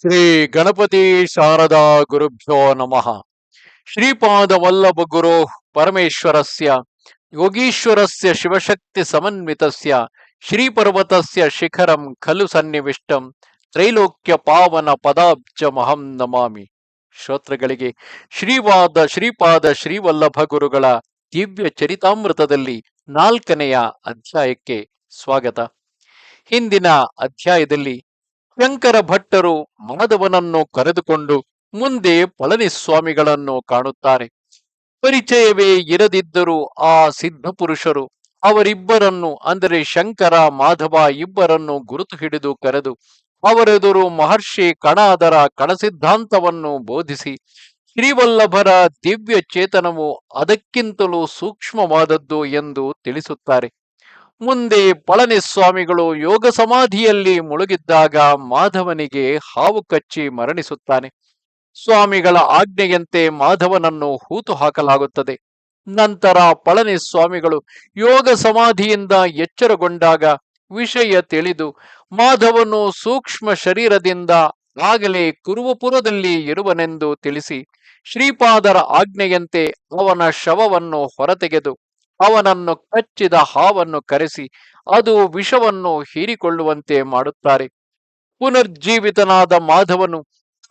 ಶ್ರೀ ಗಣಪತಿ ಶಾರದಾ ಗುರುಭ್ಯೋ ನಮಃ. ಶ್ರೀಪಾದ ವಲ್ಲಭ ಗುರು ಪರಮೇಶ್ವರಸ್ಯ, ಯೋಗೀಶ್ವರಸ್ಯ ಶಿವಶಕ್ತಿ ಸಮನ್ವಿತಸ್ಯ, ಶ್ರೀಪರ್ವತಸ್ಯ ಶಿಖರಂ ಖಲು ಸನ್ನಿವಿಷ್ಟಂ, ತ್ರೈಲೋಕ್ಯ ಪಾವನ ಪದಾಬ್ಜ ಮಹಂ ನಮಾಮಿ. ಶ್ರೋತೃಗಳಿಗೆ, ಶ್ರೀವಾದ, ಶ್ರೀಪಾದ ಶ್ರೀವಲ್ಲಭ ಗುರುಗಳ ದಿವ್ಯ ಚರಿತಾಮೃತದಲ್ಲಿ ನಾಲ್ಕನೆಯ ಅಧ್ಯಾಯಕ್ಕೆ ಸ್ವಾಗತ. ಹಿಂದಿನ ಅಧ್ಯಾಯದಲ್ಲಿ ಶಂಕರ ಭಟ್ಟರು ಮಾಧವನನ್ನು ಕರೆದುಕೊಂಡು ಮುಂದೆ ಪಳನಿಸ್ವಾಮಿಗಳನ್ನು ಕಾಣುತ್ತಾರೆ. ಪರಿಚಯವೇ ಇರದಿದ್ದರೂ ಆ ಸಿದ್ಧ ಪುರುಷರು ಅವರಿಬ್ಬರನ್ನು, ಅಂದರೆ ಶಂಕರ, ಮಾಧವ ಇಬ್ಬರನ್ನು ಗುರುತು ಹಿಡಿದು ಕರೆದು ಅವರೆದುರು ಮಹರ್ಷಿ ಕಣಾದರ ಕಣಸಿದ್ಧಾಂತವನ್ನು ಬೋಧಿಸಿ, ಶ್ರೀವಲ್ಲಭರ ದಿವ್ಯ ಚೇತನವು ಅದಕ್ಕಿಂತಲೂ ಸೂಕ್ಷ್ಮವಾದದ್ದು ಎಂದು ತಿಳಿಸುತ್ತಾರೆ. ಮುಂದೆ ಪಳನಿಸ್ವಾಮಿಗಳು ಯೋಗ ಸಮಾಧಿಯಲ್ಲಿ ಮುಳುಗಿದ್ದಾಗ ಮಾಧವನಿಗೆ ಹಾವು ಕಚ್ಚಿ ಮರಣಿಸುತ್ತಾನೆ. ಸ್ವಾಮಿಗಳ ಆಜ್ಞೆಯಂತೆ ಮಾಧವನನ್ನು ಹೂತು ಹಾಕಲಾಗುತ್ತದೆ. ನಂತರ ಪಳನಿಸ್ವಾಮಿಗಳು ಯೋಗ ಸಮಾಧಿಯಿಂದ ಎಚ್ಚರಗೊಂಡಾಗ ವಿಷಯ ತಿಳಿದು ಮಾಧವನು ಸೂಕ್ಷ್ಮ ಶರೀರದಿಂದ ಆಗಲೇ ಕುರುವಪುರದಲ್ಲಿ ಇರುವನೆಂದು ತಿಳಿಸಿ ಶ್ರೀಪಾದರ ಆಜ್ಞೆಯಂತೆ ಅವನ ಶವವನ್ನು ಹೊರತೆಗೆದು ಅವನನ್ನು ಕಚ್ಚಿದ ಹಾವನ್ನು ಕರೆಸಿ ಅದು ವಿಷವನ್ನು ಹೀರಿಕೊಳ್ಳುವಂತೆ ಮಾಡುತ್ತಾರೆ. ಪುನರ್ಜೀವಿತನಾದ ಮಾಧವನು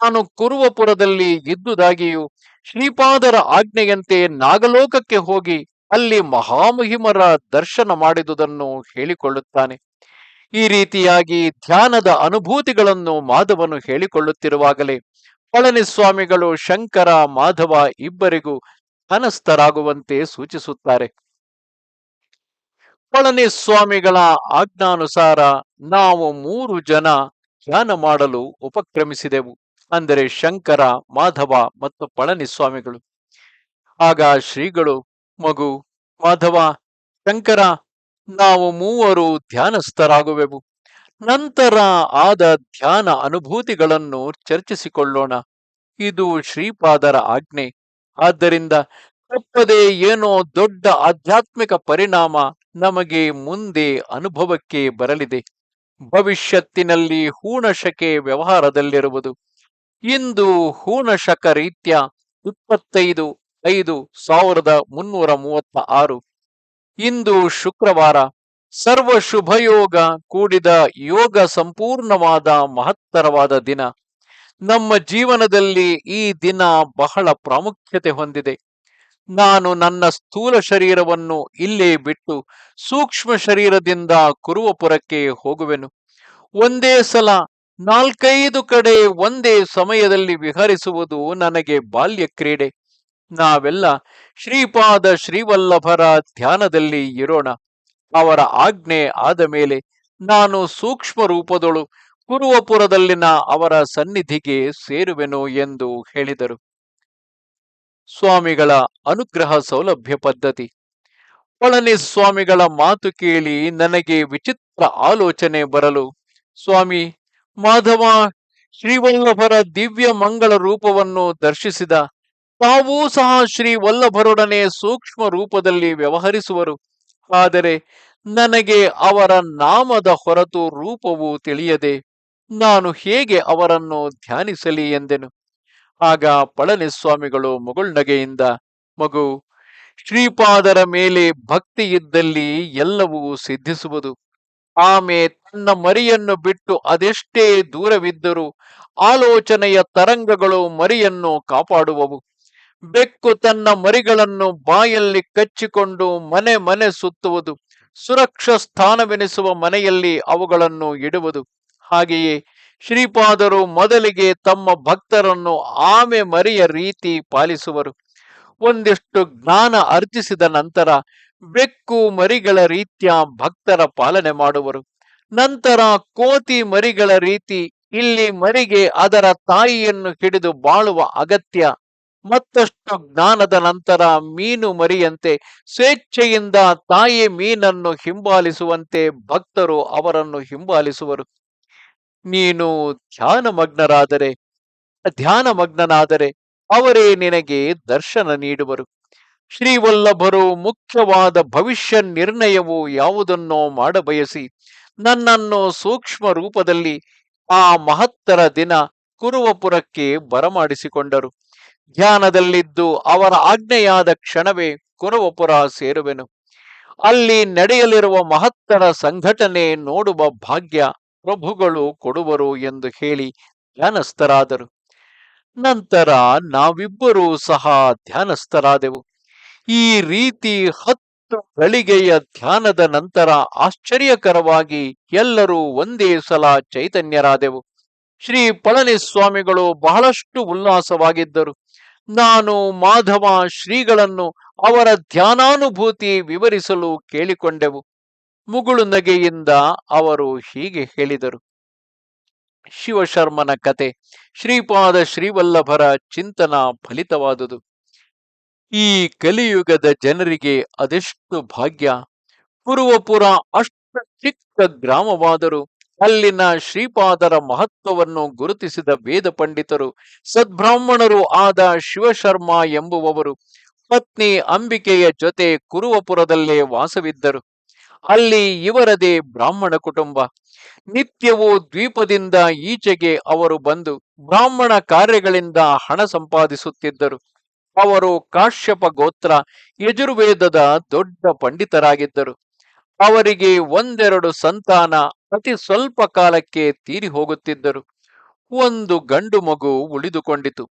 ತಾನು ಕುರುವಪುರದಲ್ಲಿ ಇದ್ದುದಾಗಿಯೂ ಶ್ರೀಪಾದರ ಆಜ್ಞೆಯಂತೆ ನಾಗಲೋಕಕ್ಕೆ ಹೋಗಿ ಅಲ್ಲಿ ಮಹಾಮಹಿಮರ ದರ್ಶನ ಮಾಡಿದುದನ್ನು ಹೇಳಿಕೊಳ್ಳುತ್ತಾನೆ. ಈ ರೀತಿಯಾಗಿ ಧ್ಯಾನದ ಅನುಭೂತಿಗಳನ್ನು ಮಾಧವನು ಹೇಳಿಕೊಳ್ಳುತ್ತಿರುವಾಗಲೇ ಪಳನಿಸ್ವಾಮಿಗಳು ಶಂಕರ, ಮಾಧವ ಇಬ್ಬರಿಗೂ ಅನಸ್ಥರಾಗುವಂತೆ ಸೂಚಿಸುತ್ತಾರೆ. ಪಳನಿಸ್ವಾಮಿಗಳ ಆಜ್ಞಾನುಸಾರ ನಾವು ಮೂರು ಜನ ಧ್ಯಾನ ಮಾಡಲು ಉಪಕ್ರಮಿಸಿದೆವು. ಅಂದರೆ ಶಂಕರ, ಮಾಧವ ಮತ್ತು ಪಳನಿಸ್ವಾಮಿಗಳು ಆಗ ಶ್ರೀಗಳು, ಮಗು, ಮಾಧವ, ಶಂಕರ, ನಾವು ಮೂವರು ಧ್ಯಾನಸ್ಥರಾಗುವೆವು. ನಂತರ ಆದ ಧ್ಯಾನ ಅನುಭೂತಿಗಳನ್ನು ಚರ್ಚಿಸಿಕೊಳ್ಳೋಣ. ಇದು ಶ್ರೀಪಾದರ ಆಜ್ಞೆ. ಆದ್ದರಿಂದ ತಪ್ಪದೆ ಏನೋ ದೊಡ್ಡ ಆಧ್ಯಾತ್ಮಿಕ ಪರಿಣಾಮ ನಮಗೆ ಮುಂದೆ ಅನುಭವಕ್ಕೆ ಬರಲಿದೆ. ಭವಿಷ್ಯತ್ತಿನಲ್ಲಿ ಹೂಣಶಕೆ ವ್ಯವಹಾರದಲ್ಲಿರುವುದು. ಇಂದು ಹೂಣಶಕ ರೀತ್ಯ ಇಪ್ಪತ್ತೈದು ಐದು ಸಾವಿರದ ಮುನ್ನೂರ ಮೂವತ್ತ ಆರು ಇಂದು ಶುಕ್ರವಾರ ಸರ್ವ ಶುಭಯೋಗ ಕೂಡಿದ ಯೋಗ ಸಂಪೂರ್ಣವಾದ ಮಹತ್ತರವಾದ ದಿನ. ನಮ್ಮ ಜೀವನದಲ್ಲಿ ಈ ದಿನ ಬಹಳ ಪ್ರಾಮುಖ್ಯತೆ ಹೊಂದಿದೆ. ನಾನು ನನ್ನ ಸ್ಥೂಲ ಶರೀರವನ್ನು ಇಲ್ಲೇ ಬಿಟ್ಟು ಸೂಕ್ಷ್ಮ ಶರೀರದಿಂದ ಕುರುವಪುರಕ್ಕೆ ಹೋಗುವೆನು. ಒಂದೇ ಸಲ ನಾಲ್ಕೈದು ಕಡೆ ಒಂದೇ ಸಮಯದಲ್ಲಿ ವಿಹರಿಸುವುದು ನನಗೆ ಬಾಲ್ಯ ಕ್ರೀಡೆ ನಾವೆಲ್ಲ ಶ್ರೀಪಾದ ಶ್ರೀವಲ್ಲಭರ ಧ್ಯಾನದಲ್ಲಿ ಇರೋಣ. ಅವರ ಆಜ್ಞೆ ಆದ ಮೇಲೆ ನಾನು ಸೂಕ್ಷ್ಮ ರೂಪದೊಳು ಕುರುವಪುರದಲ್ಲಿನ ಅವರ ಸನ್ನಿಧಿಗೆ ಸೇರುವೆನು ಎಂದು ಹೇಳಿದರು. ಸ್ವಾಮಿಗಳ ಅನುಗ್ರಹ ಸೌಲಭ್ಯ ಪದ್ಧತಿ. ಸ್ವಾಮಿಗಳ ಮಾತು ಕೇಳಿ ನನಗೆ ವಿಚಿತ್ರ ಆಲೋಚನೆ ಬರಲು. ಸ್ವಾಮಿ, ಮಾಧವ, ಶ್ರೀವಲ್ಲಭರ ದಿವ್ಯ ಮಂಗಳ ರೂಪವನ್ನು ದರ್ಶಿಸಿದ. ತಾವೂ ಸಹ ಶ್ರೀ ವಲ್ಲಭರೊಡನೆ ಸೂಕ್ಷ್ಮ ರೂಪದಲ್ಲಿ ವ್ಯವಹರಿಸುವರು. ಆದರೆ ನನಗೆ ಅವರ ನಾಮದ ಹೊರತು ರೂಪವು ತಿಳಿಯದೆ. ನಾನು ಹೇಗೆ ಅವರನ್ನು ಧ್ಯಾನಿಸಲಿ ಎಂದೆನು. ಆಗ ಪಳನಿಸ್ವಾಮಿಗಳು ಮುಗುಳ್ನಗೆಯಿಂದ ಮಗು, ಶ್ರೀಪಾದರ ಮೇಲೆ ಭಕ್ತಿ ಇದ್ದಲ್ಲಿ ಎಲ್ಲವೂ ಸಿದ್ಧಿಸುವುದು. ಆಮೆ ತನ್ನ ಮರಿಯನ್ನು ಬಿಟ್ಟು ಅದೆಷ್ಟೇ ದೂರವಿದ್ದರೂ ಆಲೋಚನೆಯ ತರಂಗಗಳು ಮರಿಯನ್ನು ಕಾಪಾಡುವವು. ಬೆಕ್ಕು ತನ್ನ ಮರಿಗಳನ್ನು ಬಾಯಲ್ಲಿ ಕಚ್ಚಿಕೊಂಡು ಮನೆ ಮನೆ ಸುತ್ತುವುದು. ಸುರಕ್ಷ ಸ್ಥಾನವೆನಿಸುವ ಮನೆಯಲ್ಲಿ ಅವುಗಳನ್ನು ಇಡುವುದು. ಹಾಗೆಯೇ ಶ್ರೀಪಾದರು ಮೊದಲಿಗೆ ತಮ್ಮ ಭಕ್ತರನ್ನು ಆಮೆ ಮರಿಯ ರೀತಿ ಪಾಲಿಸುವರು. ಒಂದಿಷ್ಟು ಜ್ಞಾನ ಅರ್ಜಿಸಿದ ನಂತರ ಬೆಕ್ಕು ಮರಿಗಳ ರೀತಿಯ ಭಕ್ತರ ಪಾಲನೆ ಮಾಡುವರು. ನಂತರ ಕೋತಿ ಮರಿಗಳ ರೀತಿ ಇಲ್ಲಿ ಮರಿಗೆ ಅದರ ತಾಯಿಯನ್ನು ಹಿಡಿದು ಬಾಳುವ ಅಗತ್ಯ. ಮತ್ತಷ್ಟು ಜ್ಞಾನದ ನಂತರ ಮೀನು ಮರಿಯಂತೆ ಸ್ವೇಚ್ಛೆಯಿಂದ ತಾಯಿ ಮೀನನ್ನು ಹಿಂಬಾಲಿಸುವಂತೆ ಭಕ್ತರು ಅವರನ್ನು ಹಿಂಬಾಲಿಸುವರು. ನೀನು ಧ್ಯಾನಮಗ್ನರಾದರೆ, ಧ್ಯಾನಮಗ್ನನಾದರೆ ಅವರೇ ನಿನಗೆ ದರ್ಶನ ನೀಡುವರು. ಶ್ರೀವಲ್ಲಭರು, ಮುಖ್ಯವಾದ ಭವಿಷ್ಯ ನಿರ್ಣಯವು ಯಾವುದನ್ನೋ ಮಾಡಬಯಸಿ ನನ್ನನ್ನು ಸೂಕ್ಷ್ಮ ರೂಪದಲ್ಲಿ ಆ ಮಹತ್ತರ ದಿನ ಕುರುವಪುರಕ್ಕೆ ಬರಮಾಡಿಸಿಕೊಂಡರು. ಧ್ಯಾನದಲ್ಲಿದ್ದು ಅವರ ಆಜ್ಞೆಯಾದ ಕ್ಷಣವೇ ಕುರುವಪುರ ಸೇರುವೆನು. ಅಲ್ಲಿ ನಡೆಯಲಿರುವ ಮಹತ್ತರ ಸಂಘಟನೆ ನೋಡುವ ಭಾಗ್ಯ ಪ್ರಭುಗಳು ಕೊಡುವರು ಎಂದು ಹೇಳಿ ಧ್ಯಾನಸ್ಥರಾದರು. ನಂತರ ನಾವಿಬ್ಬರೂ ಸಹ ಧ್ಯಾನಸ್ಥರಾದೆವು. ಈ ರೀತಿ ಹತ್ತು ಗಳಿಗೆಯ ಧ್ಯಾನದ ನಂತರ ಆಶ್ಚರ್ಯಕರವಾಗಿ ಎಲ್ಲರೂ ಒಂದೇ ಸಲ ಚೈತನ್ಯರಾದೆವು. ಶ್ರೀ ಪಳನಿಸ್ವಾಮಿಗಳು ಬಹಳಷ್ಟು ಉಲ್ಲಾಸವಾಗಿದ್ದರು. ನಾನು ಮಾಧವ ಶ್ರೀಗಳನ್ನು ಅವರ ಧ್ಯಾನಾನುಭೂತಿ ವಿವರಿಸಲು ಕೇಳಿಕೊಂಡೆವು. ಮುಗುಳು ನಗೆಯಿಂದ ಅವರು ಹೀಗೆ ಹೇಳಿದರು. ಶಿವಶರ್ಮನ ಕತೆ ಶ್ರೀಪಾದ ಶ್ರೀವಲ್ಲಭರ ಚಿಂತನ ಫಲಿತವಾದುದು. ಈ ಕಲಿಯುಗದ ಜನರಿಗೆ ಅದೆಷ್ಟು ಭಾಗ್ಯ. ಪೂರ್ವಪುರ ಅಷ್ಟು ಚಿಕ್ಕ ಗ್ರಾಮವಾದರೂ. ಅಲ್ಲಿನ ಶ್ರೀಪಾದರ ಮಹತ್ವವನ್ನು ಗುರುತಿಸಿದ ವೇದ ಪಂಡಿತರು ಸದ್ಬ್ರಾಹ್ಮಣರು ಆದ ಶಿವಶರ್ಮ ಎಂಬುವವರು ಪತ್ನಿ ಅಂಬಿಕೆಯ ಜೊತೆ ಕುರುವಪುರದಲ್ಲೇ ವಾಸವಿದ್ದರು. ಅಲ್ಲಿ ಇವರದೇ ಬ್ರಾಹ್ಮಣ ಕುಟುಂಬ. ನಿತ್ಯವೂ ದ್ವೀಪದಿಂದ ಈಚೆಗೆ ಅವರು ಬಂದು ಬ್ರಾಹ್ಮಣ ಕಾರ್ಯಗಳಿಂದ ಹಣ ಸಂಪಾದಿಸುತ್ತಿದ್ದರು. ಅವರು ಕಾಶ್ಯಪ ಗೋತ್ರ ಯಜುರ್ವೇದದ ದೊಡ್ಡ ಪಂಡಿತರಾಗಿದ್ದರು. ಅವರಿಗೆ ಒಂದೆರಡು ಸಂತಾನ ಅತಿ ಸ್ವಲ್ಪ ಕಾಲಕ್ಕೆ ತೀರಿ ಹೋಗುತ್ತಿದ್ದರು. ಒಂದು ಗಂಡು ಮಗು ಉಳಿದುಕೊಂಡಿತು.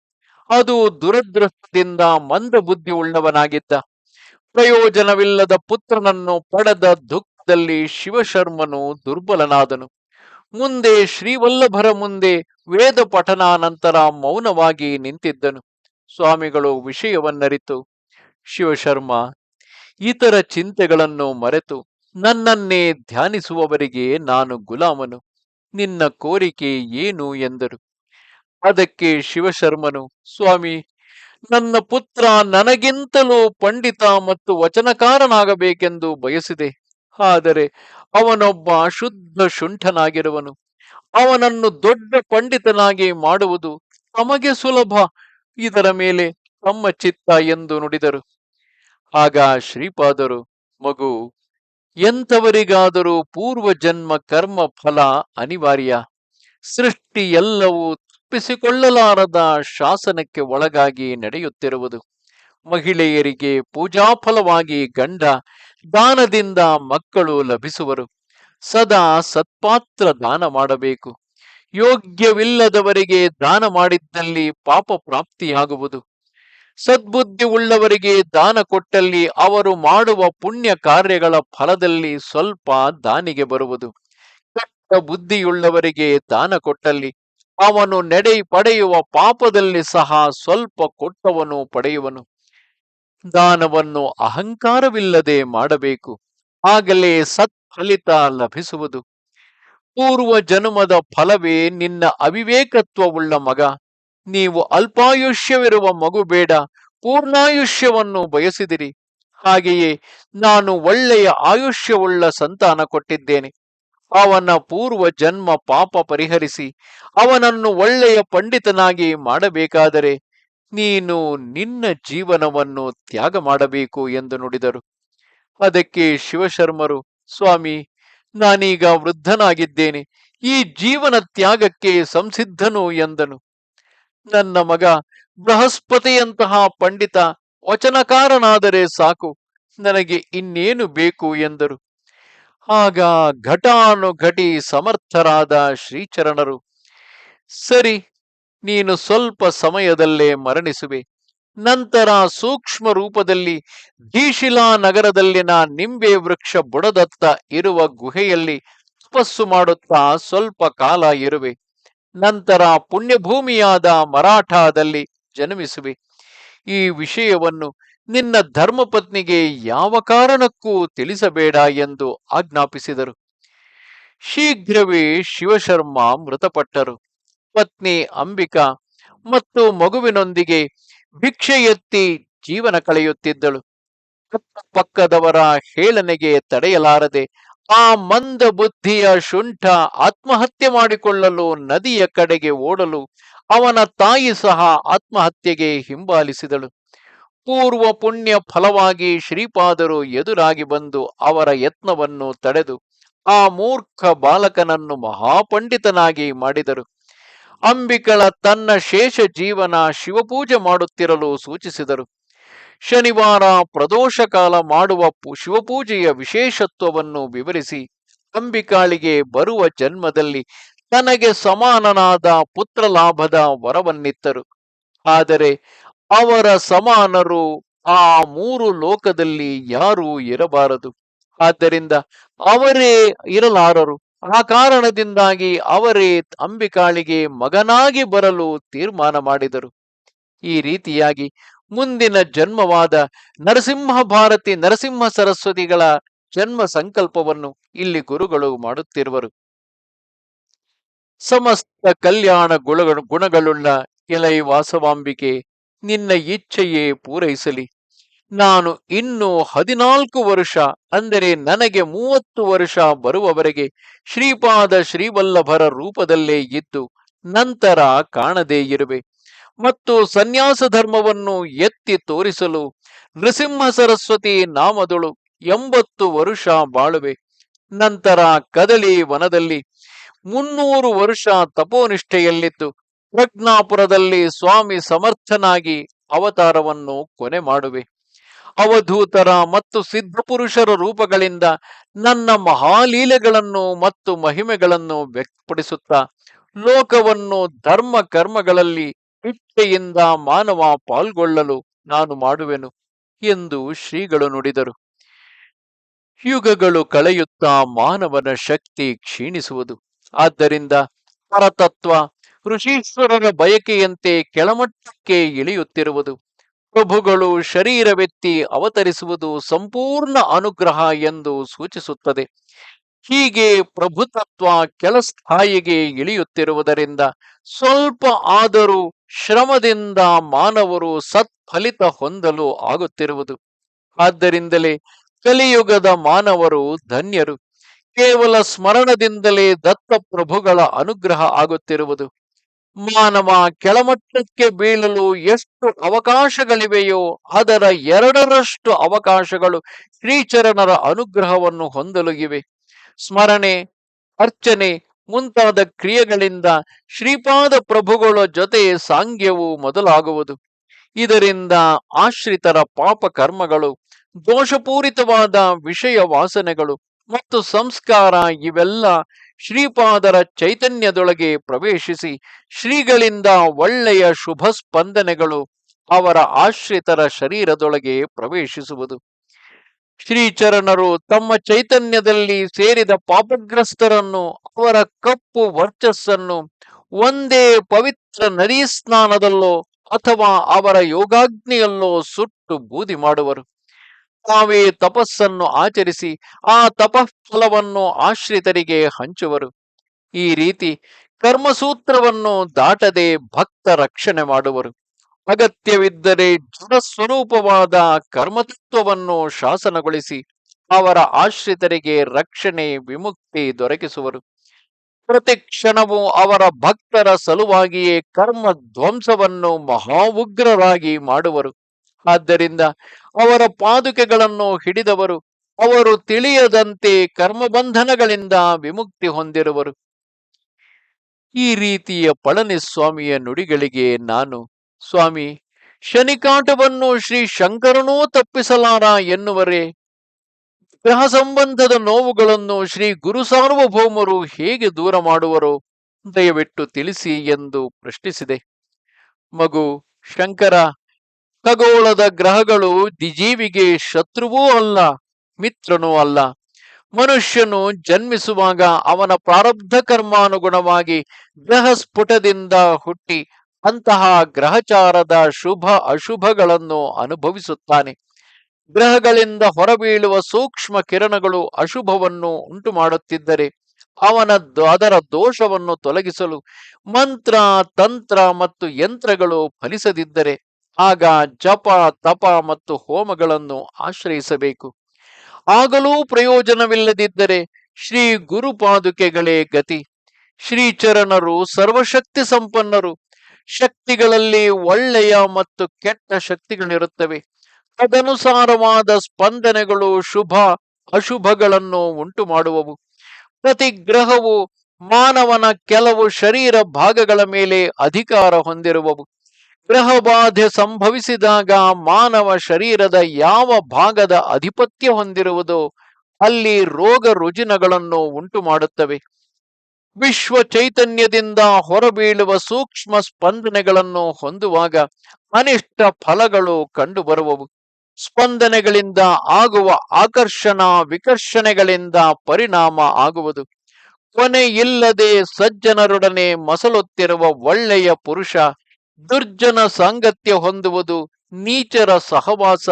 ಅದು ದುರದೃಷ್ಟದಿಂದ ಮಂದ ಬುದ್ಧಿ ಉಳ್ಳವನಾಗಿದ್ದ. ಪ್ರಯೋಜನವಿಲ್ಲದ ಪುತ್ರನನ್ನು ಪಡೆದ ದುಃಖದಲ್ಲಿ ಶಿವಶರ್ಮನು ದುರ್ಬಲನಾದನು. ಮುಂದೆ ಶ್ರೀವಲ್ಲಭರ ಮುಂದೆ ವೇದ ಪಠನಾನಂತರ ಮೌನವಾಗಿ ನಿಂತಿದ್ದನು. ಸ್ವಾಮಿಗಳು ವಿಷಯವನ್ನರಿತು. ಶಿವಶರ್ಮ, ಇತರ ಚಿಂತೆಗಳನ್ನು ಮರೆತು, ನನ್ನನ್ನೇ ಧ್ಯಾನಿಸುವವರಿಗೆ ನಾನು ಗುಲಾಮನು. ನಿನ್ನ ಕೋರಿಕೆ ಏನು ಎಂದರು. ಅದಕ್ಕೆ ಶಿವಶರ್ಮನು, ಸ್ವಾಮಿ ನನ್ನ ಪುತ್ರ ನನಗಿಂತಲೂ ಪಂಡಿತ ಮತ್ತು ವಚನಕಾರನಾಗಬೇಕೆಂದು ಬಯಸಿದೆ. ಆದರೆ ಅವನೊಬ್ಬ ಶುದ್ಧ ಶುಂಠನಾಗಿರುವನು. ಅವನನ್ನು ದೊಡ್ಡ ಪಂಡಿತನಾಗಿ ಮಾಡುವುದು ತಮಗೆ ಸುಲಭ. ಇದರ ಮೇಲೆ ತಮ್ಮ ಚಿತ್ತ ಎಂದು ನುಡಿದರು. ಆಗ ಶ್ರೀಪಾದರು, ಮಗು, ಎಂಥವರಿಗಾದರೂ ಪೂರ್ವ ಜನ್ಮ ಕರ್ಮ ಫಲ ಅನಿವಾರ್ಯ. ಸೃಷ್ಟಿ ಎಲ್ಲವೂ ತಪ್ಪಿಸಿಕೊಳ್ಳಲಾರದ ಶಾಸನಕ್ಕೆ ಒಳಗಾಗಿ ನಡೆಯುತ್ತಿರುವುದು. ಮಹಿಳೆಯರಿಗೆ ಪೂಜಾಫಲವಾಗಿ ಗಂಡ ದಾನದಿಂದ ಮಕ್ಕಳು ಲಭಿಸುವರು. ಸದಾ ಸತ್ಪಾತ್ರ ದಾನ ಮಾಡಬೇಕು. ಯೋಗ್ಯವಿಲ್ಲದವರಿಗೆ ದಾನ ಮಾಡಿದ್ದಲ್ಲಿ ಪಾಪ ಪ್ರಾಪ್ತಿಯಾಗುವುದು. ಸದ್ಬುದ್ಧಿ ಉಳ್ಳವರಿಗೆ ದಾನ ಕೊಟ್ಟಲ್ಲಿ ಅವರು ಮಾಡುವ ಪುಣ್ಯ ಕಾರ್ಯಗಳ ಫಲದಲ್ಲಿ ಸ್ವಲ್ಪ ದಾನಿಗೆ ಬರುವುದು. ಕೆಟ್ಟ ಬುದ್ಧಿಯುಳ್ಳವರಿಗೆ ದಾನ ಕೊಟ್ಟಲ್ಲಿ ಅವನು ನಡೆ ಪಡೆಯುವ ಪಾಪದಲ್ಲಿ ಸಹ ಸ್ವಲ್ಪ ಕೊಟ್ಟವನು ಪಡೆಯುವನು. ದಾನವನ್ನು ಅಹಂಕಾರವಿಲ್ಲದೆ ಮಾಡಬೇಕು. ಆಗಲೇ ಸತ್ಫಲಿತ ಲಭಿಸುವುದು. ಪೂರ್ವ ಜನ್ಮದ ಫಲವೇ ನಿನ್ನ ಅವಿವೇಕತ್ವವುಳ್ಳ ಮಗ. ನೀವು ಅಲ್ಪಾಯುಷ್ಯವಿರುವ ಮಗು ಬೇಡ. ಪೂರ್ಣಾಯುಷ್ಯವನ್ನು ಬಯಸಿದಿರಿ. ಹಾಗೆಯೇ ನಾನು ಒಳ್ಳೆಯ ಆಯುಷ್ಯವುಳ್ಳ ಸಂತಾನ ಕೊಟ್ಟಿದ್ದೇನೆ. ಅವನ ಪೂರ್ವ ಜನ್ಮ ಪಾಪ ಪರಿಹರಿಸಿ ಅವನನ್ನು ಒಳ್ಳೆಯ ಪಂಡಿತನಾಗಿ ಮಾಡಬೇಕಾದರೆ ನೀನು ನಿನ್ನ ಜೀವನವನ್ನು ತ್ಯಾಗ ಮಾಡಬೇಕು ಎಂದು ನುಡಿದರು. ಅದಕ್ಕೆ ಶಿವಶರ್ಮರು, ಸ್ವಾಮಿ, ನಾನೀಗ ವೃದ್ಧನಾಗಿದ್ದೇನೆ, ಈ ಜೀವನ ತ್ಯಾಗಕ್ಕೆ ಸಂಸಿದ್ಧನು ಎಂದನು. ನನ್ನ ಮಗ, ಬೃಹಸ್ಪತಿಯಂತಹ ಪಂಡಿತ, ವಚನಕಾರನಾದರೆ ಸಾಕು, ನನಗೆ ಇನ್ನೇನು ಬೇಕು? ಎಂದರು. ಆಗ ಘಟಾನುಘಟಿ ಸಮರ್ಥರಾದ ಶ್ರೀಚರಣರು, ಸರಿ, ನೀನು ಸ್ವಲ್ಪ ಸಮಯದಲ್ಲೇ ಮರಣಿಸುವೆ. ನಂತರ ಸೂಕ್ಷ್ಮ ರೂಪದಲ್ಲಿ ದೀಶಿಲಾ ನಗರದಲ್ಲಿನ ನಿಂಬೆ ವೃಕ್ಷ ಬುಡದತ್ತ ಇರುವ ಗುಹೆಯಲ್ಲಿ ತಪಸ್ಸು ಮಾಡುತ್ತಾ ಸ್ವಲ್ಪ ಕಾಲ ಇರುವೆ. ನಂತರ ಪುಣ್ಯಭೂಮಿಯಾದ ಮರಾಠಾದಲ್ಲಿ ಜನ್ಮಿಸುವೆ. ಈ ವಿಷಯವನ್ನು ನಿನ್ನ ಧರ್ಮಪತ್ನಿಗೆ ಯಾವ ಕಾರಣಕ್ಕೂ ತಿಳಿಸಬೇಡ ಎಂದು ಆಜ್ಞಾಪಿಸಿದರು. ಶೀಘ್ರವೇ ಶಿವಶರ್ಮ ಮೃತಪಟ್ಟರು. ಪತ್ನಿ ಅಂಬಿಕಾ ಮತ್ತು ಮಗುವಿನೊಂದಿಗೆ ಭಿಕ್ಷೆ ಎತ್ತಿ ಜೀವನ ಕಳೆಯುತ್ತಿದ್ದಳು. ಪಕ್ಕದವರ ಹೇಳನೆಗೆ ತಡೆಯಲಾರದೆ ಆ ಮಂದ ಬುದ್ಧಿಯ ಶುಂಠ ಆತ್ಮಹತ್ಯೆ ಮಾಡಿಕೊಳ್ಳಲು ನದಿಯ ಕಡೆಗೆ ಓಡಲು ಅವನ ತಾಯಿ ಸಹ ಆತ್ಮಹತ್ಯೆಗೆ ಹಿಂಬಾಲಿಸಿದಳು. ಪೂರ್ವ ಪುಣ್ಯ ಫಲವಾಗಿ ಶ್ರೀಪಾದರು ಎದುರಾಗಿ ಬಂದು ಅವರ ಯತ್ನವನ್ನು ತಡೆದು ಆ ಮೂರ್ಖ ಬಾಲಕನನ್ನು ಮಹಾಪಂಡಿತನಾಗಿ ಮಾಡಿದರು. ಅಂಬಿಕಳ ತನ್ನ ಶೇಷ ಜೀವನ ಶಿವಪೂಜೆ ಮಾಡುತ್ತಿರಲು ಸೂಚಿಸಿದರು. ಶನಿವಾರ ಪ್ರದೋಷ ಕಾಲ ಮಾಡುವ ಶಿವಪೂಜೆಯ ವಿಶೇಷತ್ವವನ್ನು ವಿವರಿಸಿ ಅಂಬಿಕಾಳಿಗೆ ಬರುವ ಜನ್ಮದಲ್ಲಿ ತನಗೆ ಸಮಾನನಾದ ಪುತ್ರ ಲಾಭದ ವರವನ್ನಿತ್ತರು. ಆದರೆ ಅವರ ಸಮಾನರು ಆ ಮೂರು ಲೋಕದಲ್ಲಿ ಯಾರೂ ಇರಬಾರದು. ಆದ್ದರಿಂದ ಅವರೇ ಇರಲಾರರು. ಆ ಕಾರಣದಿಂದಾಗಿ ಅವರೇ ಅಂಬಿಕಾಳಿಗೆ ಮಗನಾಗಿ ಬರಲು ತೀರ್ಮಾನ ಮಾಡಿದರು. ಈ ರೀತಿಯಾಗಿ ಮುಂದಿನ ಜನ್ಮವಾದ ನರಸಿಂಹ ಭಾರತಿ, ನರಸಿಂಹ ಸರಸ್ವತಿಗಳ ಜನ್ಮ ಸಂಕಲ್ಪವನ್ನು ಇಲ್ಲಿ ಗುರುಗಳು ಮಾಡುತ್ತಿರುವರು. ಸಮಸ್ತ ಕಲ್ಯಾಣ ಗುಣಗಳು ಗುಣಗಳುಳ್ಳ ಕೆಲೈ ವಾಸವಾಂಬಿಕೆ ನಿನ್ನ ಇಚ್ಛೆಯೇ ಪೂರೈಸಲಿ. ನಾನು ಇನ್ನು ಹದಿನಾಲ್ಕು ವರ್ಷ, ಅಂದರೆ ನನಗೆ ಮೂವತ್ತು ವರ್ಷ ಬರುವವರೆಗೆ ಶ್ರೀಪಾದ ಶ್ರೀವಲ್ಲಭರ ರೂಪದಲ್ಲೇ ಇದ್ದು, ನಂತರ ಕಾಣದೇ ಇರುವೆ. ಮತ್ತು ಸನ್ಯಾಸ ಧರ್ಮವನ್ನು ಎತ್ತಿ ತೋರಿಸಲು ನೃಸಿಂಹ ಸರಸ್ವತಿ ನಾಮದಳು ಎಂಬತ್ತು ವರುಷ ಬಾಳುವೆ. ನಂತರ ಕದಲಿ ವನದಲ್ಲಿ ಮುನ್ನೂರು ವರ್ಷ ತಪೋನಿಷ್ಠೆಯಲ್ಲಿದ್ದು ಪ್ರಜ್ಞಾಪುರದಲ್ಲಿ ಸ್ವಾಮಿ ಸಮರ್ಥನಾಗಿ ಅವತಾರವನ್ನು ಕೊನೆ ಮಾಡುವೆ. ಅವಧೂತರ ಮತ್ತು ಸಿದ್ಧಪುರುಷರ ರೂಪಗಳಿಂದ ನನ್ನ ಮಹಾಲೀಲೆಗಳನ್ನು ಮತ್ತು ಮಹಿಮೆಗಳನ್ನು ವ್ಯಕ್ತಪಡಿಸುತ್ತಾ ಲೋಕವನ್ನು ಧರ್ಮ ಕರ್ಮಗಳಲ್ಲಿ ಇಚ್ಛೆಯಿಂದ ಮಾನವ ಪಾಲ್ಗೊಳ್ಳಲು ನಾನು ಮಾಡುವೆನು ಎಂದು ಶ್ರೀಗಳು ನುಡಿದರು. ಯುಗಗಳು ಕಳೆಯುತ್ತಾ ಮಾನವನ ಶಕ್ತಿ ಕ್ಷೀಣಿಸುವುದು. ಆದ್ದರಿಂದ ಪರತತ್ವ ಋಷೀಶ್ವರರ ಬಯಕೆಯಂತೆ ಕೆಳಮಟ್ಟಕ್ಕೆ ಇಳಿಯುತ್ತಿರುವುದು. ಪ್ರಭುಗಳು ಶರೀರವೆತ್ತಿ ಅವತರಿಸುವುದು ಸಂಪೂರ್ಣ ಅನುಗ್ರಹ ಎಂದು ಸೂಚಿಸುತ್ತದೆ. ಹೀಗೆ ಪ್ರಭುತತ್ವ ಕೆಳಸ್ಥಾಯಿಗೆ ಇಳಿಯುತ್ತಿರುವುದರಿಂದ ಸ್ವಲ್ಪ ಆದರೂ ಶ್ರಮದಿಂದ ಮಾನವರು ಸತ್ಫಲಿತ ಹೊಂದಲು ಆಗುತ್ತಿರುವುದು. ಆದ್ದರಿಂದಲೇ ಕಲಿಯುಗದ ಮಾನವರು ಧನ್ಯರು. ಕೇವಲ ಸ್ಮರಣದಿಂದಲೇ ದತ್ತ ಪ್ರಭುಗಳ ಅನುಗ್ರಹ ಆಗುತ್ತಿರುವುದು. ಮಾನವ ಕೆಳಮಟ್ಟಕ್ಕೆ ಬೀಳಲು ಎಷ್ಟು ಅವಕಾಶಗಳಿವೆಯೋ ಅದರ ಎರಡರಷ್ಟು ಅವಕಾಶಗಳು ಶ್ರೀಚರಣರ ಅನುಗ್ರಹವನ್ನು ಹೊಂದಲು ಇವೆ. ಸ್ಮರಣೆ, ಅರ್ಚನೆ ಮುಂತಾದ ಕ್ರಿಯೆಗಳಿಂದ ಶ್ರೀಪಾದ ಪ್ರಭುಗಳ ಜೊತೆ ಸಾಂಗ್ಯವು ಮೊದಲಾಗುವುದು. ಇದರಿಂದ ಆಶ್ರಿತರ ಪಾಪ ಕರ್ಮಗಳು, ದೋಷಪೂರಿತವಾದ ವಿಷಯ ವಾಸನೆಗಳು ಮತ್ತು ಸಂಸ್ಕಾರ ಇವೆಲ್ಲ ಶ್ರೀಪಾದರ ಚೈತನ್ಯದೊಳಗೆ ಪ್ರವೇಶಿಸಿ ಶ್ರೀಗಳಿಂದ ಒಳ್ಳೆಯ ಶುಭ ಸ್ಪಂದನೆಗಳು ಅವರ ಆಶ್ರಿತರ ಶರೀರದೊಳಗೆ ಪ್ರವೇಶಿಸುವುದು. ಶ್ರೀಚರಣರು ತಮ್ಮ ಚೈತನ್ಯದಲ್ಲಿ ಸೇರಿದ ಪಾಪಗ್ರಸ್ತರನ್ನು ಅವರ ಕಪ್ಪು ವರ್ಚಸ್ಸನ್ನು ಒಂದೇ ಪವಿತ್ರ ನದಿ ಸ್ನಾನದಲ್ಲೋ ಅಥವಾ ಅವರ ಯೋಗಾಗ್ನಿಯಲ್ಲೋ ಸುಟ್ಟು ಬೂದಿ ಮಾಡುವರು. ತಾವೇ ತಪಸ್ಸನ್ನು ಆಚರಿಸಿ ಆ ತಪಫಲವನ್ನು ಆಶ್ರಿತರಿಗೆ ಹಂಚುವರು. ಈ ರೀತಿ ಕರ್ಮಸೂತ್ರವನ್ನು ದಾಟದೆ ಭಕ್ತ ರಕ್ಷಣೆ ಮಾಡುವರು. ಅಗತ್ಯವಿದ್ದರೆ ಸ್ವರೂಪವಾದ ಕರ್ಮತತ್ವವನ್ನು ಶಾಸನಗೊಳಿಸಿ ಅವರ ಆಶ್ರಿತರಿಗೆ ರಕ್ಷಣೆ, ವಿಮುಕ್ತಿ ದೊರಕಿಸುವರು. ಪ್ರತಿ ಕ್ಷಣವೂ ಅವರ ಭಕ್ತರ ಸಲುವಾಗಿಯೇ ಕರ್ಮ ಧ್ವಂಸವನ್ನು ಮಹಾ ಉಗ್ರರಾಗಿ ಮಾಡುವರು. ಆದ್ದರಿಂದ ಅವರ ಪಾದುಕೆಗಳನ್ನು ಹಿಡಿದವರು, ಅವರು ತಿಳಿಯದಂತೆ ಕರ್ಮಬಂಧನಗಳಿಂದ ವಿಮುಕ್ತಿ ಹೊಂದಿರುವರು. ಈ ರೀತಿಯ ಪಳನಿಸ್ವಾಮಿಯ ನುಡಿಗಳಿಗೆ ನಾನು, ಸ್ವಾಮಿ ಶನಿಕಾಟವನ್ನು ಶ್ರೀ ಶಂಕರನೂ ತಪ್ಪಿಸಲಾರ ಎನ್ನುವರೇ. ಗ್ರಹ ಸಂಬಂಧದ ನೋವುಗಳನ್ನು ಶ್ರೀ ಗುರು ಸಾರ್ವಭೌಮರು ಹೇಗೆ ದೂರ ಮಾಡುವರು, ದಯವಿಟ್ಟು ತಿಳಿಸಿ ಎಂದು ಪ್ರಶ್ನಿಸಿದೆ. ಮಗು ಶಂಕರ ಖಗೋಳದ ಗ್ರಹಗಳು ದಿಜೀವಿಗೆ ಶತ್ರುವೂ ಅಲ್ಲ, ಮಿತ್ರನೂ ಅಲ್ಲ. ಮನುಷ್ಯನು ಜನ್ಮಿಸುವಾಗ ಅವನ ಪ್ರಾರಬ್ಧ ಕರ್ಮಾನುಗುಣವಾಗಿ ಗ್ರಹ ಸ್ಫುಟದಿಂದ ಹುಟ್ಟಿ ಅಂತಹ ಗ್ರಹಚಾರದ ಶುಭ ಅಶುಭಗಳನ್ನು ಅನುಭವಿಸುತ್ತಾನೆ. ಗ್ರಹಗಳಿಂದ ಹೊರಬೀಳುವ ಸೂಕ್ಷ್ಮ ಕಿರಣಗಳು ಅಶುಭವನ್ನು ಉಂಟು ಮಾಡುತ್ತಿದ್ದರೆ ಅವನ ಅದರ ದೋಷವನ್ನು ತೊಲಗಿಸಲು ಮಂತ್ರ, ತಂತ್ರ ಮತ್ತು ಯಂತ್ರಗಳು ಫಲಿಸದಿದ್ದರೆ ಆಗ ಜಪ, ತಪ ಮತ್ತು ಹೋಮಗಳನ್ನು ಆಶ್ರಯಿಸಬೇಕು. ಆಗಲೂ ಪ್ರಯೋಜನವಿಲ್ಲದಿದ್ದರೆ ಶ್ರೀ ಗುರುಪಾದುಕೆಗಳೇ ಗತಿ. ಶ್ರೀಚರಣರು ಸರ್ವಶಕ್ತಿ ಸಂಪನ್ನರು. ಶಕ್ತಿಗಳಲ್ಲಿ ಒಳ್ಳೆಯ ಮತ್ತು ಕೆಟ್ಟ ಶಕ್ತಿಗಳಿರುತ್ತವೆ. ತದನುಸಾರವಾದ ಸ್ಪಂದನೆಗಳು ಶುಭ, ಅಶುಭಗಳನ್ನು ಉಂಟು ಮಾಡುವವು ಪ್ರತಿ ಗ್ರಹವು ಮಾನವನ ಕೆಲವು ಶರೀರ ಭಾಗಗಳ ಮೇಲೆ ಅಧಿಕಾರ ಹೊಂದಿರುವವು. ಗ್ರಹಬಾಧೆ ಸಂಭವಿಸಿದಾಗ ಮಾನವ ಶರೀರದ ಯಾವ ಭಾಗದ ಅಧಿಪತ್ಯ ಹೊಂದಿರುವುದು, ಅಲ್ಲಿ ರೋಗ ರುಜಿನಗಳನ್ನು ಉಂಟು ಮಾಡುತ್ತವೆ ವಿಶ್ವ ಚೈತನ್ಯದಿಂದ ಹೊರಬೀಳುವ ಸೂಕ್ಷ್ಮ ಸ್ಪಂದನೆಗಳನ್ನು ಹೊಂದುವಾಗ ಅನಿಷ್ಟ ಫಲಗಳು ಕಂಡುಬರುವವು. ಸ್ಪಂದನೆಗಳಿಂದ ಆಗುವ ಆಕರ್ಷಣ, ವಿಕರ್ಷಣೆಗಳಿಂದ ಪರಿಣಾಮ ಆಗುವುದು. ಕೊನೆಯಿಲ್ಲದೆ ಸಜ್ಜನರೊಡನೆ ಮಸಲುತ್ತಿರುವ ಒಳ್ಳೆಯ ಪುರುಷ ದುರ್ಜನ ಸಾಂಗತ್ಯ ಹೊಂದುವುದು ನೀಚರ ಸಹವಾಸ.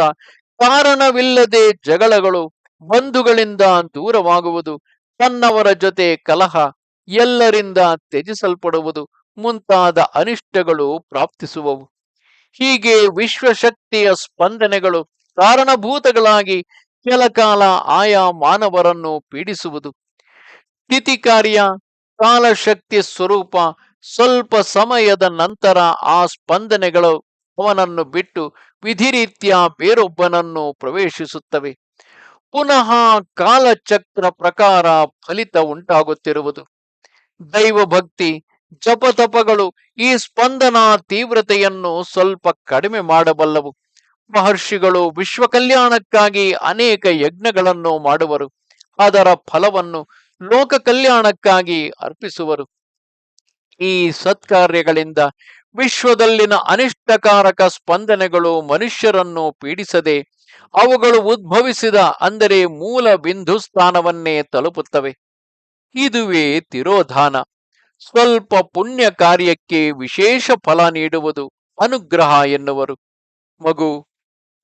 ಕಾರಣವಿಲ್ಲದೆ ಜಗಳಗಳು ಬಂಧುಗಳಿಂದ ದೂರವಾಗುವುದು, ತನ್ನವರ ಜೊತೆ ಕಲಹ ಎಲ್ಲರಿಂದ ತ್ಯಜಿಸಲ್ಪಡುವುದು ಮುಂತಾದ ಅನಿಷ್ಟಗಳು ಪ್ರಾಪ್ತಿಸುವವು. ಹೀಗೆ ವಿಶ್ವಶಕ್ತಿಯ ಸ್ಪಂದನೆಗಳು ಕಾರಣಭೂತಗಳಾಗಿ ಕೆಲ ಕಾಲ ಆಯಾ ಮಾನವರನ್ನು ಪೀಡಿಸುವುದು. ಸ್ಥಿತಿ ಕಾರ್ಯ ಕಾಲಶಕ್ತಿ ಸ್ವರೂಪ ಸ್ವಲ್ಪ ಸಮಯದ ನಂತರ ಆ ಸ್ಪಂದನೆಗಳು ಅವನನ್ನು ಬಿಟ್ಟು ವಿಧಿರೀತ್ಯ ಬೇರೊಬ್ಬನನ್ನು ಪ್ರವೇಶಿಸುತ್ತವೆ. ಪುನಃ ಕಾಲಚಕ್ರ ಪ್ರಕಾರ ಫಲಿತ ಉಂಟಾಗುತ್ತಿರುವುದು. ದೈವ ಭಕ್ತಿ ಜಪತಪಗಳು ಈ ಸ್ಪಂದನ ತೀವ್ರತೆಯನ್ನು ಸ್ವಲ್ಪ ಕಡಿಮೆ ಮಾಡಬಲ್ಲವು. ಮಹರ್ಷಿಗಳು ವಿಶ್ವ ಕಲ್ಯಾಣಕ್ಕಾಗಿ ಅನೇಕ ಯಜ್ಞಗಳನ್ನು ಮಾಡುವರು. ಅದರ ಫಲವನ್ನು ಲೋಕ ಕಲ್ಯಾಣಕ್ಕಾಗಿ ಅರ್ಪಿಸುವರು. ಈ ಸತ್ಕಾರ್ಯಗಳಿಂದ ವಿಶ್ವದಲ್ಲಿನ ಅನಿಷ್ಟಕಾರಕ ಸ್ಪಂದನೆಗಳು ಮನುಷ್ಯರನ್ನು ಪೀಡಿಸದೆ ಅವುಗಳು ಉದ್ಭವಿಸಿದ ಅಂದರೆ ಮೂಲ ಬಿಂದು ಸ್ಥಾನವನ್ನೇ ತಲುಪುತ್ತವೆ. ಇದುವೇ ತಿರೋಧಾನ. ಸ್ವಲ್ಪ ಪುಣ್ಯ ಕಾರ್ಯಕ್ಕೆ ವಿಶೇಷ ಫಲ ನೀಡುವುದು ಅನುಗ್ರಹ ಎನ್ನುವರು. ಮಗು,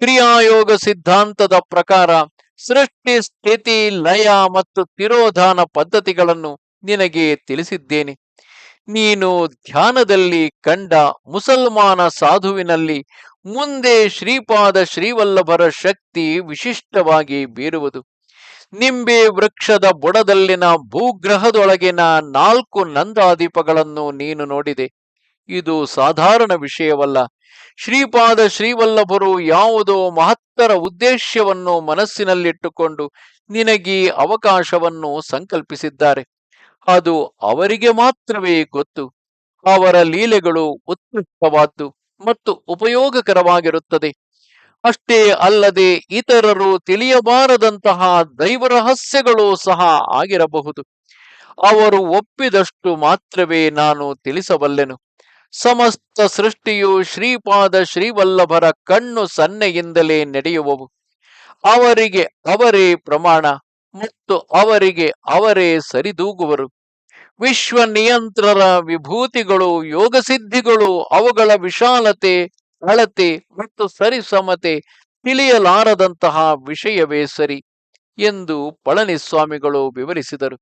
ಕ್ರಿಯಾಯೋಗ ಸಿದ್ಧಾಂತದ ಪ್ರಕಾರ ಸೃಷ್ಟಿ ಸ್ಥಿತಿ ಲಯ ಮತ್ತು ತಿರೋಧಾನ ಪದ್ಧತಿಗಳನ್ನು ನಿನಗೆ ತಿಳಿಸಿದ್ದೇನೆ. ನೀನು ಧ್ಯಾನದಲ್ಲಿ ಕಂಡ ಮುಸಲ್ಮಾನ ಸಾಧುವಿನಲ್ಲಿ ಮುಂದೆ ಶ್ರೀಪಾದ ಶ್ರೀವಲ್ಲಭರ ಶಕ್ತಿ ವಿಶಿಷ್ಟವಾಗಿ ಬೀರುವುದು. ನಿಂಬೆ ವೃಕ್ಷದ ಬುಡದಲ್ಲಿನ ಭೂಗ್ರಹದೊಳಗಿನ ನಾಲ್ಕು ನಂದಾದೀಪಗಳನ್ನು ನೀನು ನೋಡಿದೆ. ಇದು ಸಾಧಾರಣ ವಿಷಯವಲ್ಲ. ಶ್ರೀಪಾದ ಶ್ರೀವಲ್ಲಭರು ಯಾವುದೋ ಮಹತ್ತರ ಉದ್ದೇಶವನ್ನು ಮನಸ್ಸಿನಲ್ಲಿಟ್ಟುಕೊಂಡು ನಿನಗೀ ಅವಕಾಶವನ್ನು ಸಂಕಲ್ಪಿಸಿದ್ದಾರೆ. ಅದು ಅವರಿಗೆ ಮಾತ್ರವೇ ಗೊತ್ತು. ಅವರ ಲೀಲೆಗಳು ಉತ್ಕೃಷ್ಟವಾದ್ದು ಮತ್ತು ಉಪಯೋಗಕರವಾಗಿರುತ್ತದೆ. ಅಷ್ಟೇ ಅಲ್ಲದೆ ಇತರರು ತಿಳಿಯಬಾರದಂತಹ ದೈವ ರಹಸ್ಯಗಳು ಸಹ ಆಗಿರಬಹುದು. ಅವರು ಒಪ್ಪಿದಷ್ಟು ಮಾತ್ರವೇ ನಾನು ತಿಳಿಸಬಲ್ಲೆನು. ಸಮಸ್ತ ಸೃಷ್ಟಿಯು ಶ್ರೀಪಾದ ಶ್ರೀವಲ್ಲಭರ ಕಣ್ಣು ಸನ್ನೆಯಿಂದಲೇ ನಡೆಯುವವು. ಅವರಿಗೆ ಅವರೇ ಪ್ರಮಾಣ ಮತ್ತು ಅವರಿಗೆ ಅವರೇ ಸರಿದೂಗುವರು. ವಿಶ್ವ ನಿಯಂತ್ರರ ವಿಭೂತಿಗಳು, ಯೋಗಸಿದ್ಧಿಗಳು, ಅವುಗಳ ವಿಶಾಲತೆ, ಅಳತೆ ಮತ್ತು ಸರಿಸಮತೆ ತಿಳಿಯಲಾರದಂತಹ ವಿಷಯವೇ ಸರಿ ಎಂದು ಪಳನಿಸ್ವಾಮಿಗಳು ವಿವರಿಸಿದರು.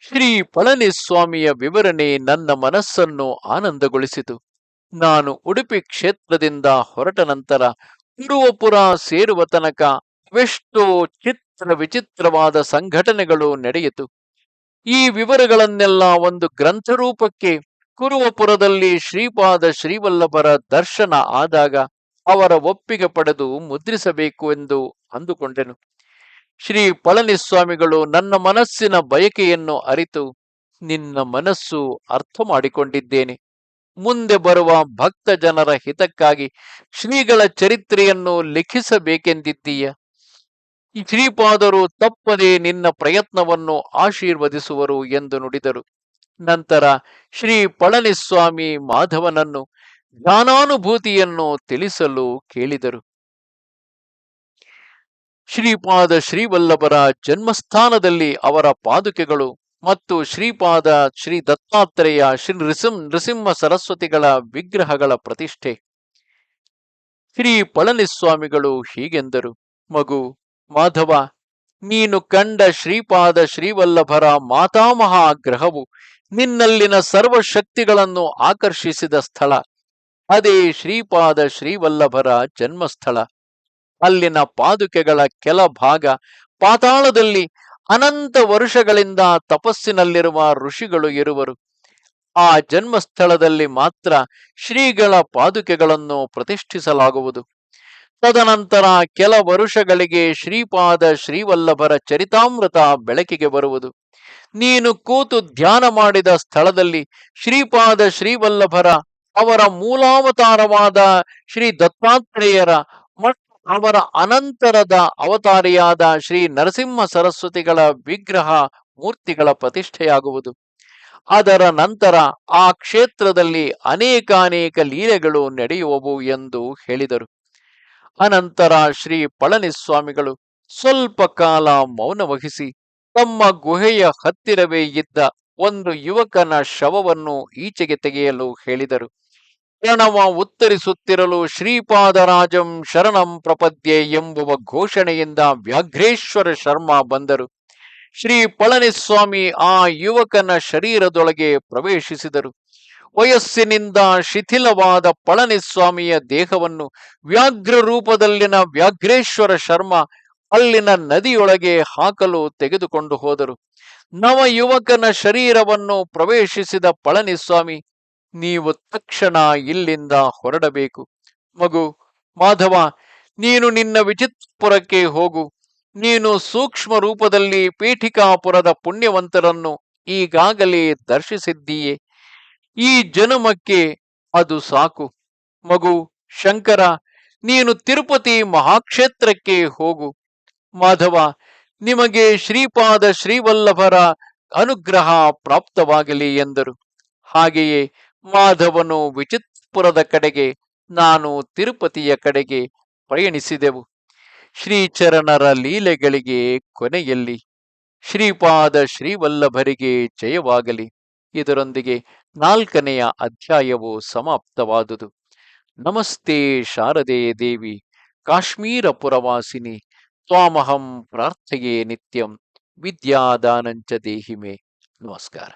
ಶ್ರೀ ಪಳನಿಸ್ವಾಮಿಯ ವಿವರಣೆ ನನ್ನ ಮನಸ್ಸನ್ನು ಆನಂದಗೊಳಿಸಿತು. ನಾನು ಉಡುಪಿ ಕ್ಷೇತ್ರದಿಂದ ಹೊರಟ ನಂತರ ಕುರುವಪುರ ಸೇರುವ ತನಕ ಎಷ್ಟೋ ಚಿತ್ರ ವಿಚಿತ್ರವಾದ ಸಂಘಟನೆಗಳು ನಡೆಯಿತು. ಈ ವಿವರಗಳನ್ನೆಲ್ಲ ಒಂದು ಗ್ರಂಥರೂಪಕ್ಕೆ ಕುರುವಪುರದಲ್ಲಿ ಶ್ರೀಪಾದ ಶ್ರೀವಲ್ಲಭರ ದರ್ಶನ ಆದಾಗ ಅವರ ಒಪ್ಪಿಗೆ ಪಡೆದು ಮುದ್ರಿಸಬೇಕು ಎಂದು ಅಂದುಕೊಂಡೆನು. ಶ್ರೀ ಪಳನಿಸ್ವಾಮಿಗಳು ನನ್ನ ಮನಸ್ಸಿನ ಬಯಕೆಯನ್ನು ಅರಿತು ನಿನ್ನ ಮನಸ್ಸು ಅರ್ಥ ಮಾಡಿಕೊಂಡಿದ್ದೇನೆ ಮುಂದೆ ಬರುವ ಭಕ್ತ ಜನರ ಹಿತಕ್ಕಾಗಿ ಶ್ರೀಗಳ ಚರಿತ್ರೆಯನ್ನು ಲಿಖಿಸಬೇಕೆಂದಿದ್ದೀಯ? ಶ್ರೀಪಾದರು ತಪ್ಪದೆ ನಿನ್ನ ಪ್ರಯತ್ನವನ್ನು ಆಶೀರ್ವದಿಸುವರು ಎಂದು ನುಡಿದರು. ನಂತರ ಶ್ರೀ ಪಳನಿಸ್ವಾಮಿ ಮಾಧವನನ್ನು ಜ್ಞಾನಾನುಭೂತಿಯನ್ನು ತಿಳಿಸಲು ಕೇಳಿದರು. ಶ್ರೀಪಾದ ಶ್ರೀವಲ್ಲಭರ ಜನ್ಮಸ್ಥಾನದಲ್ಲಿ ಅವರ ಪಾದುಕೆಗಳು ಮತ್ತು ಶ್ರೀಪಾದ ಶ್ರೀ ದತ್ತಾತ್ರೇಯ ಶ್ರೀ ನೃಸಿಂ, ನೃಸಿಂಹ ಸರಸ್ವತಿಗಳ ವಿಗ್ರಹಗಳ ಪ್ರತಿಷ್ಠೆ. ಶ್ರೀ ಪಳನಿಸ್ವಾಮಿಗಳು ಹೀಗೆಂದರು. ಮಗು ಮಾಧವ, ನೀನು ಕಂಡ ಶ್ರೀಪಾದ ಶ್ರೀವಲ್ಲಭರ ಮಾತಾಮಹ ಗ್ರಹವು ನಿನ್ನಲ್ಲಿನ ಸರ್ವಶಕ್ತಿಗಳನ್ನು ಆಕರ್ಷಿಸಿದ ಸ್ಥಳ. ಅದೇ ಶ್ರೀಪಾದ ಶ್ರೀವಲ್ಲಭರ ಜನ್ಮಸ್ಥಳ. ಅಲ್ಲಿನ ಪಾದುಕೆಗಳ ಕೆಲ ಭಾಗ ಪಾತಾಳದಲ್ಲಿ ಅನಂತ ವರುಷಗಳಿಂದ ತಪಸ್ಸಿನಲ್ಲಿರುವ ಋಷಿಗಳು ಇರುವರು. ಆ ಜನ್ಮಸ್ಥಳದಲ್ಲಿ ಮಾತ್ರ ಶ್ರೀಗಳ ಪಾದುಕೆಗಳನ್ನು ಪ್ರತಿಷ್ಠಿಸಲಾಗುವುದು. ತದನಂತರ ಕೆಲ ವರುಷಗಳಿಗೆ ಶ್ರೀಪಾದ ಶ್ರೀವಲ್ಲಭರ ಚರಿತಾಮೃತ ಬೆಳಕಿಗೆ ಬರುವುದು. ನೀನು ಕೂತು ಧ್ಯಾನ ಮಾಡಿದ ಸ್ಥಳದಲ್ಲಿ ಶ್ರೀಪಾದ ಶ್ರೀವಲ್ಲಭರ ಅವರ ಮೂಲಾವತಾರವಾದ ಶ್ರೀ ದತ್ತಾತ್ರೇಯರ ಮತ್ತು ಅವರ ಅನಂತರದ ಅವತಾರಿಯಾದ ಶ್ರೀ ನರಸಿಂಹ ಸರಸ್ವತಿಗಳ ವಿಗ್ರಹ ಮೂರ್ತಿಗಳ ಪ್ರತಿಷ್ಠೆಯಾಗುವುದು. ಅದರ ನಂತರ ಆ ಕ್ಷೇತ್ರದಲ್ಲಿ ಅನೇಕಾನೇಕ ಲೀಲೆಗಳು ನಡೆಯುವವು ಎಂದು ಹೇಳಿದರು. ಅನಂತರ ಶ್ರೀ ಪಳನಿಸ್ವಾಮಿಗಳು ಸ್ವಲ್ಪ ಕಾಲ ಮೌನ ವಹಿಸಿ ತಮ್ಮ ಗುಹೆಯ ಹತ್ತಿರವೇ ಇದ್ದ ಒಂದು ಯುವಕನ ಶವವನ್ನು ಈಚೆಗೆ ತೆಗೆಯಲು ಹೇಳಿದರು. ಪ್ರಣವ ಉತ್ತರಿಸುತ್ತಿರಲು ಶ್ರೀಪಾದರಾಜಂ ಶರಣಂ ಪ್ರಪದ್ಯೆ ಎಂಬುವ ಘೋಷಣೆಯಿಂದ ವ್ಯಾಘ್ರೇಶ್ವರ ಶರ್ಮ ಬಂದರು. ಶ್ರೀ ಪಳನಿಸ್ವಾಮಿ ಆ ಯುವಕನ ಶರೀರದೊಳಗೆ ಪ್ರವೇಶಿಸಿದರು. ವಯಸ್ಸಿನಿಂದ ಶಿಥಿಲವಾದ ಪಳನಿಸ್ವಾಮಿಯ ದೇಹವನ್ನು ವ್ಯಾಘ್ರ ರೂಪದಲ್ಲಿನ ವ್ಯಾಘ್ರೇಶ್ವರ ಶರ್ಮ ಅಲ್ಲಿನ ನದಿಯೊಳಗೆ ಹಾಕಲು ತೆಗೆದುಕೊಂಡು ಹೋದರು. ನವ ಯುವಕನ ಶರೀರವನ್ನು ಪ್ರವೇಶಿಸಿದ ಪಳನಿಸ್ವಾಮಿ, ನೀವು ತಕ್ಷಣ ಇಲ್ಲಿಂದ ಹೊರಡಬೇಕು. ಮಗು, ಮಾಧವ, ನೀನು ನಿನ್ನ ವಿಚಿತ್ರಪುರಕ್ಕೆ ಹೋಗು. ನೀನು ಸೂಕ್ಷ್ಮ ರೂಪದಲ್ಲಿ ಪೀಠಿಕಾಪುರದ ಪುಣ್ಯವಂತರನ್ನು ಈಗಾಗಲೇ ದರ್ಶಿಸಿದ್ದೀಯೆ. ಈ ಜನುಮಕ್ಕೆ ಅದು ಸಾಕು. ಮಗು ಶಂಕರ, ನೀನು ತಿರುಪತಿ ಮಹಾಕ್ಷೇತ್ರಕ್ಕೆ ಹೋಗು. ಮಾಧವ, ನಿಮಗೆ ಶ್ರೀಪಾದ ಶ್ರೀವಲ್ಲಭರ ಅನುಗ್ರಹ ಪ್ರಾಪ್ತವಾಗಲಿ ಎಂದರು. ಹಾಗೆಯೇ ಮಾಧವನು ವಿಚಿತ್ರಪುರದ ಕಡೆಗೆ, ನಾನು ತಿರುಪತಿಯ ಕಡೆಗೆ ಪಯಣಿಸಿದೆವು ಶ್ರೀಚರಣರ ಲೀಲೆಗಳಿಗೆ ಕೊನೆಯಲ್ಲಿ ಶ್ರೀಪಾದ ಶ್ರೀವಲ್ಲಭರಿಗೆ ಜಯವಾಗಲಿ. ಇದರೊಂದಿಗೆ ನಾಲ್ಕನೆಯ ಅಧ್ಯಾಯವು ಸಮಾಪ್ತವಾದುದು. ನಮಸ್ತೆ ಶಾರದೆ ದೇವಿ, ಕಾಶ್ಮೀರ ಪುರವಾಸಿನಿ, ತ್ವಾಮಹಂ ಪ್ರಾರ್ಥಯೇ ನಿತ್ಯಂ, ವಿದ್ಯಾದಾನಂಚ ದೇಹಿಮೆ. ನಮಸ್ಕಾರ.